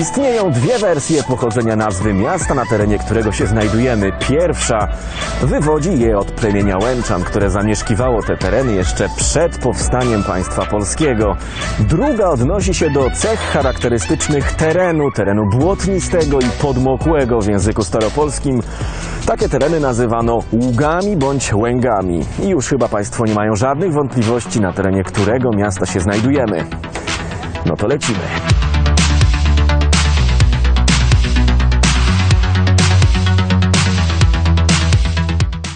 Istnieją dwie wersje pochodzenia nazwy miasta, na terenie którego się znajdujemy. Pierwsza wywodzi je od plemienia Łęczan, które zamieszkiwało te tereny jeszcze przed powstaniem państwa polskiego. Druga odnosi się do cech charakterystycznych terenu, terenu błotnistego i podmokłego w języku staropolskim. Takie tereny nazywano ługami bądź łęgami. I już chyba Państwo nie mają żadnych wątpliwości, na terenie którego miasta się znajdujemy. No to lecimy.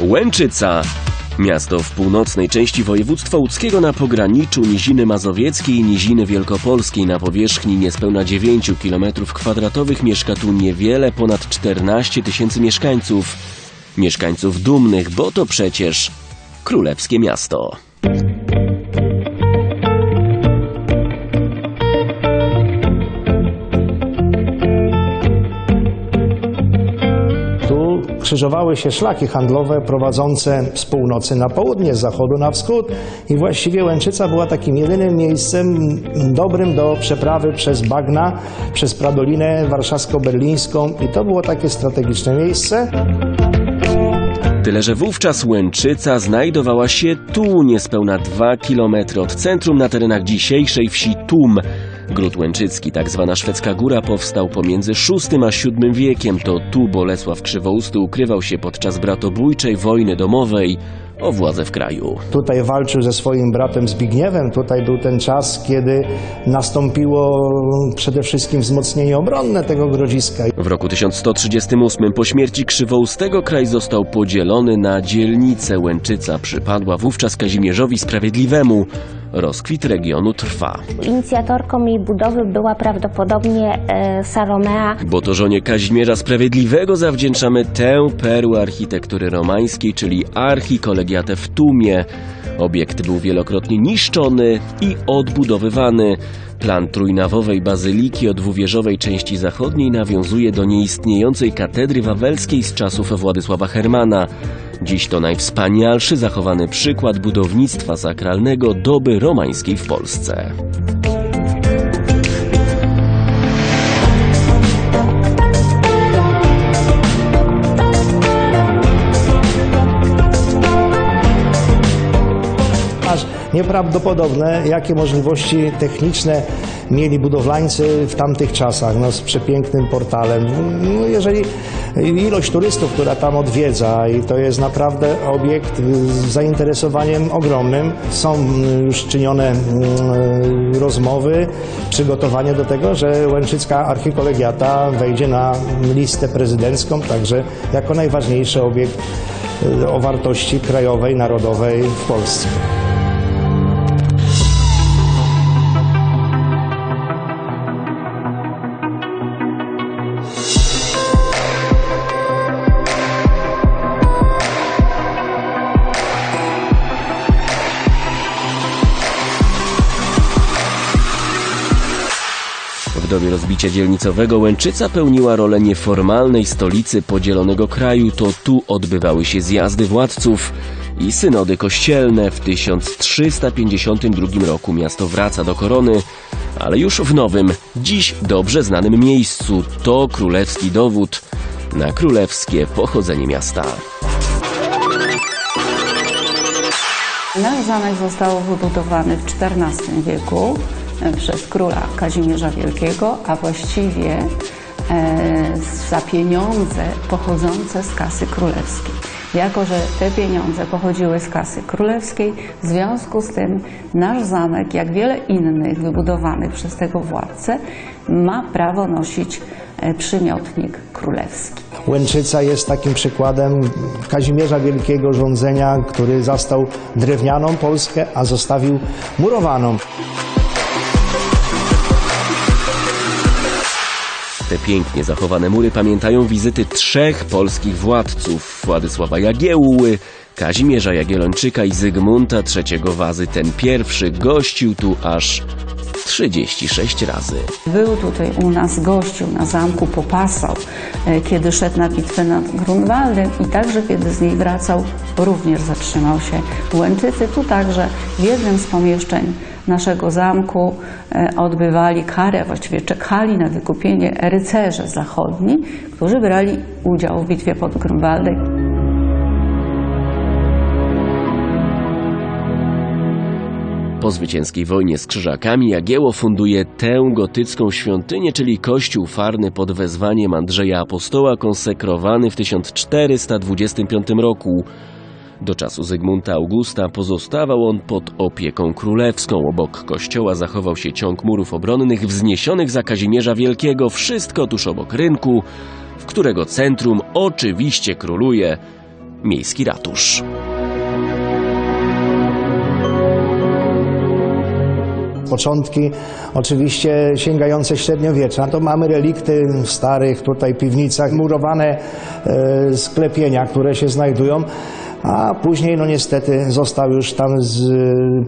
Łęczyca. Miasto w północnej części województwa łódzkiego na pograniczu Niziny Mazowieckiej i Niziny Wielkopolskiej na powierzchni niespełna 9 km2 mieszka tu niewiele ponad 14 tysięcy mieszkańców. Mieszkańców dumnych, bo to przecież królewskie miasto. Tu krzyżowały się szlaki handlowe prowadzące z północy na południe, z zachodu na wschód i właściwie Łęczyca była takim jedynym miejscem dobrym do przeprawy przez bagna, przez Pradolinę warszawsko-berlińską i to było takie strategiczne miejsce. Tyle, że wówczas Łęczyca znajdowała się tu, niespełna 2 km od centrum na terenach dzisiejszej wsi Tum. Gród Łęczycki, tak zwana szwedzka góra, powstał pomiędzy VI a VII wiekiem. To tu Bolesław Krzywousty ukrywał się podczas bratobójczej wojny domowej o władzę w kraju. Tutaj walczył ze swoim bratem Zbigniewem. Tutaj był ten czas, kiedy nastąpiło przede wszystkim wzmocnienie obronne tego grodziska. W roku 1138 po śmierci Krzywoustego kraj został podzielony na dzielnicę. Łęczyca przypadła wówczas Kazimierzowi Sprawiedliwemu. Rozkwit regionu trwa. Inicjatorką jej budowy była prawdopodobnie e, Salomea Bo to żonie Kazimierza Sprawiedliwego zawdzięczamy tę perłę architektury romańskiej, czyli archikolegiatę w Tumie. Obiekt był wielokrotnie niszczony i odbudowywany. Plan trójnawowej bazyliki o dwuwieżowej części zachodniej nawiązuje do nieistniejącej katedry wawelskiej z czasów Władysława Hermana. Dziś to najwspanialszy zachowany przykład budownictwa sakralnego doby romańskiej w Polsce. nieprawdopodobne, jakie możliwości techniczne mieli budowlańcy w tamtych czasach, no, z przepięknym portalem. No, jeżeli ilość turystów, która tam odwiedza i to jest naprawdę obiekt z zainteresowaniem ogromnym, są już czynione mm, rozmowy, przygotowanie do tego, że Łęczycka Archikolegiata wejdzie na listę prezydencką, także jako najważniejszy obiekt y, o wartości krajowej, narodowej w Polsce. Dobie rozbicia dzielnicowego Łęczyca pełniła rolę nieformalnej stolicy podzielonego kraju. To tu odbywały się zjazdy władców i synody kościelne. W 1352 roku miasto wraca do korony, ale już w nowym, dziś dobrze znanym miejscu. To królewski dowód na królewskie pochodzenie miasta. Nasz zamek został wybudowany w XIV wieku przez króla Kazimierza Wielkiego, a właściwie e, za pieniądze pochodzące z kasy królewskiej. Jako, że te pieniądze pochodziły z kasy królewskiej, w związku z tym nasz zamek, jak wiele innych wybudowanych przez tego władcę, ma prawo nosić e, przymiotnik królewski. Łęczyca jest takim przykładem Kazimierza Wielkiego rządzenia, który zastał drewnianą Polskę, a zostawił murowaną. Te pięknie zachowane mury pamiętają wizyty trzech polskich władców Władysława Jagiełły, Kazimierza Jagiellończyka i Zygmunta III Wazy. Ten pierwszy gościł tu aż 36 razy. Był tutaj u nas, gościł na zamku, popasał, e, kiedy szedł na bitwę nad Grunwaldem i także kiedy z niej wracał, również zatrzymał się w Łęczycy. Tu także w jednym z pomieszczeń naszego zamku e, odbywali karę, właściwie czekali na wykupienie rycerze zachodni, którzy brali udział w bitwie pod Grunwaldem. Po zwycięskiej wojnie z Krzyżakami Jagieło funduje tę gotycką świątynię, czyli kościół farny pod wezwaniem Andrzeja Apostoła, konsekrowany w 1425 roku. Do czasu Zygmunta Augusta pozostawał on pod opieką królewską. Obok kościoła zachował się ciąg murów obronnych wzniesionych za Kazimierza Wielkiego, wszystko tuż obok rynku, w którego centrum oczywiście króluje miejski ratusz. Początki oczywiście sięgające średniowiecza. To mamy relikty w starych tutaj piwnicach, murowane e, sklepienia, które się znajdują, a później no niestety został już tam z,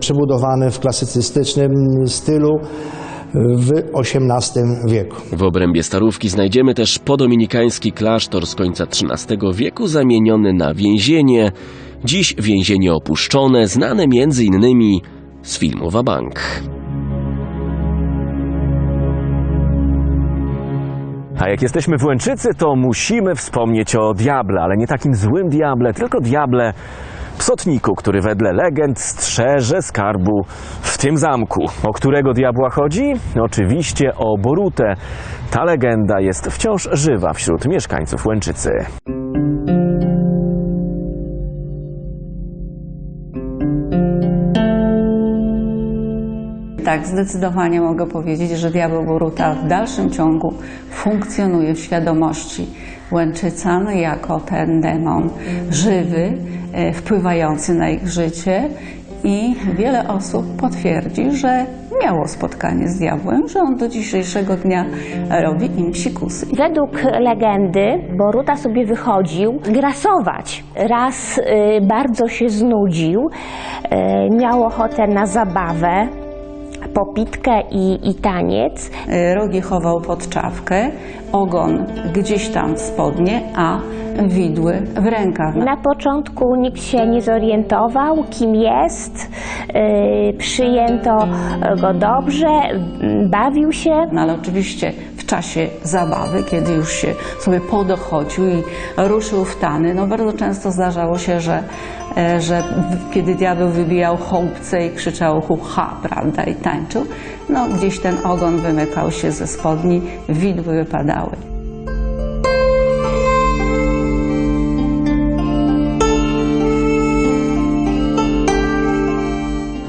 przebudowany w klasycystycznym stylu w XVIII wieku. W obrębie Starówki znajdziemy też podominikański klasztor z końca XIII wieku zamieniony na więzienie. Dziś więzienie opuszczone, znane między innymi z filmu Wabank. A jak jesteśmy w Łęczycy, to musimy wspomnieć o diable, ale nie takim złym diable, tylko diable psotniku, który wedle legend strzeże skarbu w tym zamku. O którego diabła chodzi? Oczywiście o Borutę. Ta legenda jest wciąż żywa wśród mieszkańców Łęczycy. Tak, zdecydowanie mogę powiedzieć, że diabeł Boruta w dalszym ciągu funkcjonuje w świadomości Łęczycan jako ten demon żywy, e, wpływający na ich życie i wiele osób potwierdzi, że miało spotkanie z diabłem, że on do dzisiejszego dnia robi im psikusy. Według legendy Boruta sobie wychodził grasować. Raz y, bardzo się znudził, y, miał ochotę na zabawę, popitkę i, i taniec. E, Rogi chował pod czapkę, ogon gdzieś tam w spodnie, a widły w rękach. Na początku nikt się nie zorientował, kim jest. y, Przyjęto go dobrze, bawił się. No ale oczywiście czasie zabawy, kiedy już się sobie podochodził i ruszył w tany, no bardzo często zdarzało się, że, e, że kiedy diabeł wybijał chołbce i krzyczał hu-ha, prawda, i tańczył, no gdzieś ten ogon wymykał się ze spodni, widły wypadały.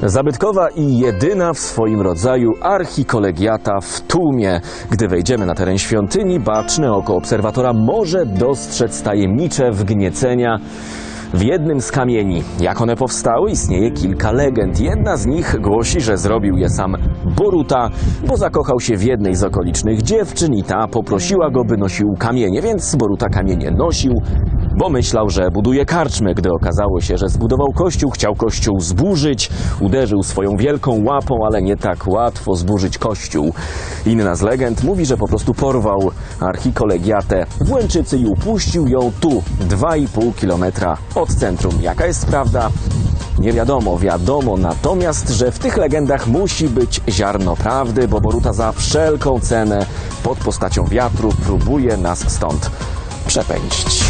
Zabytkowa i jedyna w swoim rodzaju archikolegiata w Tumie. Gdy wejdziemy na teren świątyni, baczne oko obserwatora może dostrzec tajemnicze wgniecenia w jednym z kamieni. Jak one powstały, istnieje kilka legend. Jedna z nich głosi, że zrobił je sam Boruta, bo zakochał się w jednej z okolicznych dziewczyn i ta poprosiła go, by nosił kamienie, więc Boruta kamienie nosił, bo myślał, że buduje karczmę. Gdy okazało się, że zbudował kościół, chciał kościół zburzyć, uderzył swoją wielką łapą, ale nie tak łatwo zburzyć kościół. Inna z legend mówi, że po prostu porwał archikolegiatę w Łęczycy i upuścił ją tu, 2,5 kilometra od centrum. Jaka jest prawda? Nie wiadomo, wiadomo natomiast, że w tych legendach musi być ziarno prawdy, bo Boruta za wszelką cenę pod postacią wiatru próbuje nas stąd przepędzić.